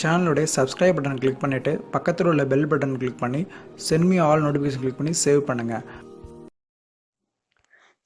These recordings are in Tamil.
சேனலுடைய சப்ஸ்கிரைப் பட்டன் கிளிக் பண்ணிவிட்டு பக்கத்தில் உள்ள பெல் பட்டன் கிளிக் பண்ணி சென்மி ஆல் நோட்டிஃபிகேஷன் கிளிக் பண்ணி சேவ் பண்ணுங்கள்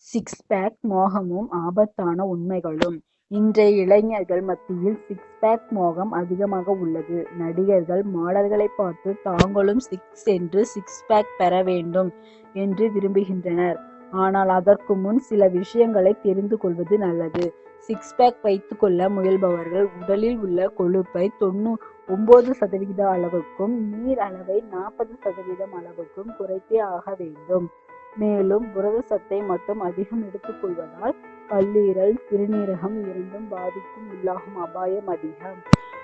சிக்ஸ் பேக் மோகமும் ஆபத்தான உண்மைகளும். இன்றைய இளைஞர்கள் மத்தியில் சிக்ஸ் பேக் மோகம் அதிகமாக உள்ளது. நடிகர்கள் மாடல்களை பார்த்து தாங்களும் சிக்ஸ் என்று சிக்ஸ் பேக் பெற வேண்டும் என்று விரும்புகின்றனர். ஆனால் அதற்கு முன் சில விஷயங்களை தெரிந்து கொள்வது நல்லது. சிக்ஸ் பேக் வைத்துக்கொள்ள முயல்பவர்கள் உடலில் உள்ள கொழுப்பை தொண்ணூ ஒன்பது சதவிகித அளவுக்கும் நீர் அளவை நாற்பது சதவீதம் அளவுக்கும் குறைத்தே ஆக வேண்டும். மேலும் புரத சத்தை மட்டும் அதிகம் எடுத்துக்கொள்வதால் கல்லீரல் சிறுநீரகம் இரண்டும் பாதிக்கும் உள்ளாகும் அபாயம் அதிகம்.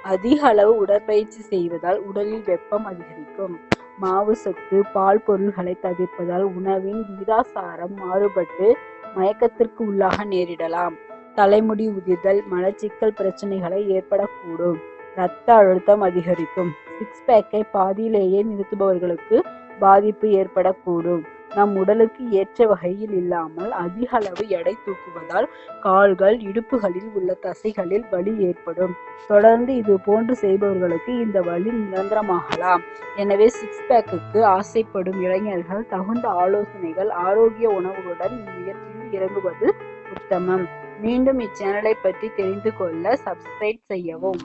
அதிக அளவு உடற்பயிற்சி செய்வதால் உடலில் வெப்பம் அதிகரிக்கும். மாவு சத்து பால் பொருள்களை தவிர்ப்பதால் உணவின் விகிதாசாரம் மாறுபட்டு மயக்கத்திற்கு உள்ளாக நேரிடலாம். தலைமுடி உதிர்தல் மலச்சிக்கல் பிரச்சனைகளை ஏற்படக்கூடும். இரத்த அழுத்தம் அதிகரிக்கும். சிக்ஸ் பேக்கை பாதியிலேயே நிறுத்துபவர்களுக்கு பாதிப்பு ஏற்படக்கூடும். நம் உடலுக்கு ஏற்ற வகையில் இல்லாமல் அதிக அளவு எடை தூக்குவதால் கால்கள் இடுப்புகளில் உள்ள தசைகளில் வலி ஏற்படும். தொடர்ந்து இது போன்று செய்பவர்களுக்கு இந்த வலி நிரந்தரமாகலாம். எனவே சிக்ஸ் பேக்குக்கு ஆசைப்படும் இளைஞர்கள் தகுந்த ஆலோசனைகள் ஆரோக்கிய உணவுகளுடன் முயற்சியில் இறங்குவது உத்தமம். மீண்டும் இச்சேனலை பற்றி தெரிந்து கொள்ள சப்ஸ்கிரைப் செய்யவும்.